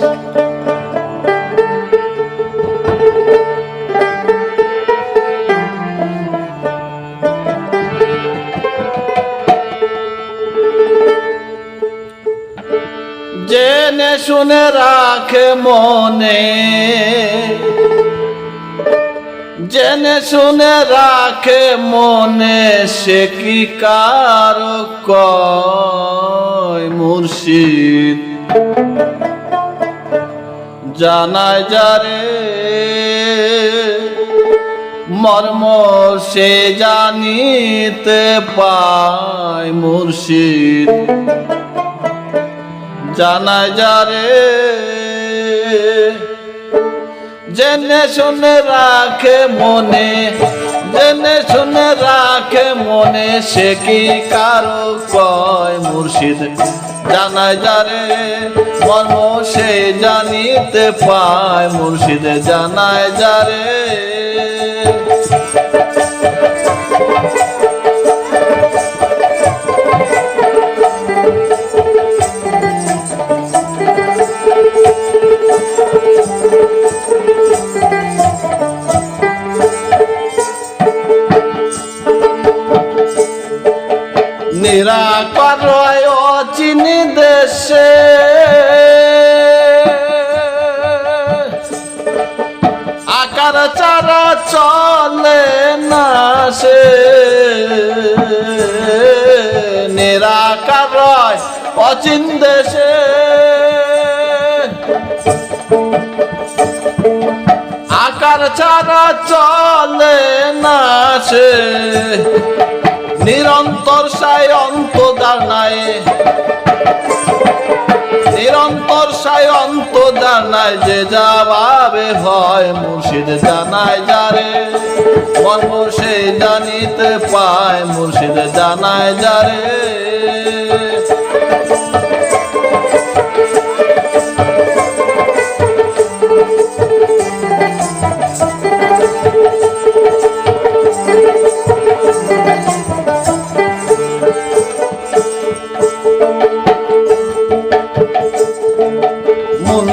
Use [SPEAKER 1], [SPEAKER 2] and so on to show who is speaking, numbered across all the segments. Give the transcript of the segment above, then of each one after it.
[SPEAKER 1] জেনে শুনে রাখে মনে। জেনে শুনে রাখে মনে সে কি কারও কয় মুর্শিদ? জানায় যারে মর্ম সে জানিতে পায় মুর্শিদ। জানায় যারে জেনে শুনে রাখে মনে জেনে শুনে রাখে, মনে সে কি কারও কয়? মুর্শিদ জানায়, যারে মর্ম সে জানিতে পায়। মুর্শিদ জানায়, যারে নিরাকর অচিনি দেশে। আকার চারা চলে না সে। নিরাকার অচিন দেশে। আকার ছাড়া চলে না সে। নিরন্তর সাই অন্তদানায় নিরন্তর সাই অন্তদানায় যে যাবাবে হয় মুর্শিদ জানায় যারে। মর্ম সে জানিতে পায়, মুর্শিদ জানায় যারে।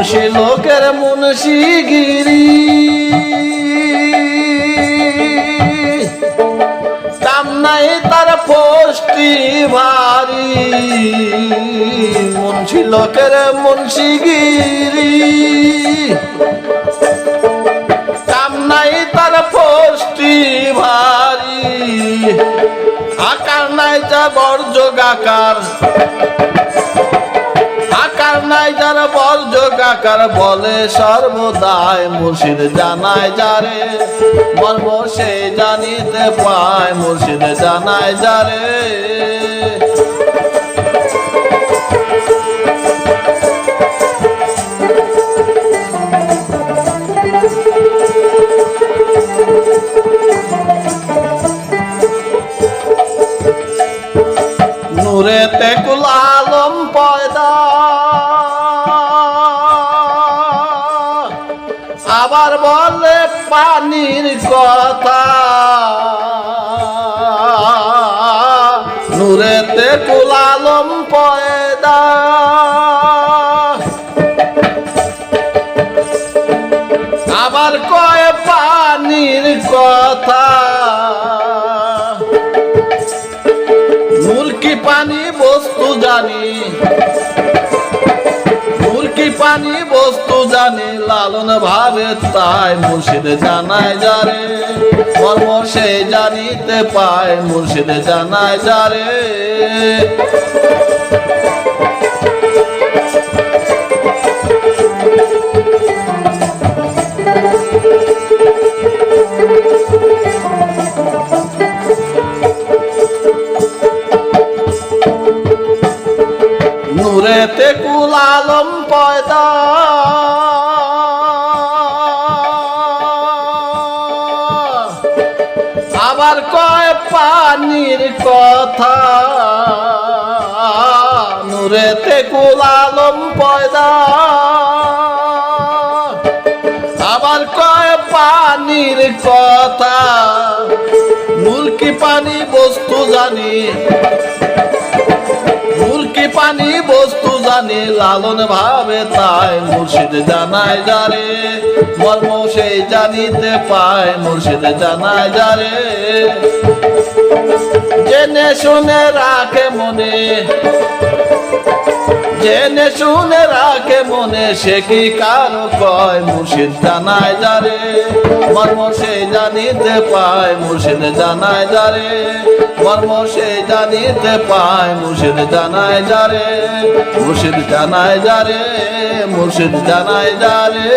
[SPEAKER 1] মুন্সি লোকের মুন্সিগিরি। দাম নাই তার পোষ্টি ভারী। মুন্সি লোকের মুন্সিগিরি। দাম নাই তার পোষ্টি ভারী। আকার নাই যা বর্জগাকার আকার নাই যার বর্জক আকার বলে সর্বদাই মুর্শিদ জানায় যারে। মর্ম সে জানিতে পায়, মুর্শিদ জানায় যারে। নূরে তেকুল আবার বলে পানির কথা। নূরে কুলালম পয়দা। আবার কয় পানির কথা। মুরকি পানি বস্তু জানি? পানি বস্তু জানে, লালন ভাবে তাই মুর্শিদ জানায় যারে। মর্ম সে জানিতে পায়, মুর্শিদ জানায় যারে। আবার কয় পানির কথা? নূরেতে কুলালম পয়দা। আবার কয় পানির কথা? মুরকি পানি বস্তু জানি। জানি লালন ভাবে, তাই মুর্শিদ জানায় যারে। মর্ম সেই জানিতে পায়, মুর্শিদ জানায় যারে। জেনে শুনে রাখে মনে জেনে শুনে রাখে মনে, সে কি কারও কয়? মুর্শিদ জানায় যারে, মর্ম সে জানিতে পায়। মুর্শিদ জানায় যারে, মর্ম সে জানিতে পায়। মুর্শিদ জানায় যারে, মুর্শিদ জানায় যারে, মুর্শিদ জানায় যারে।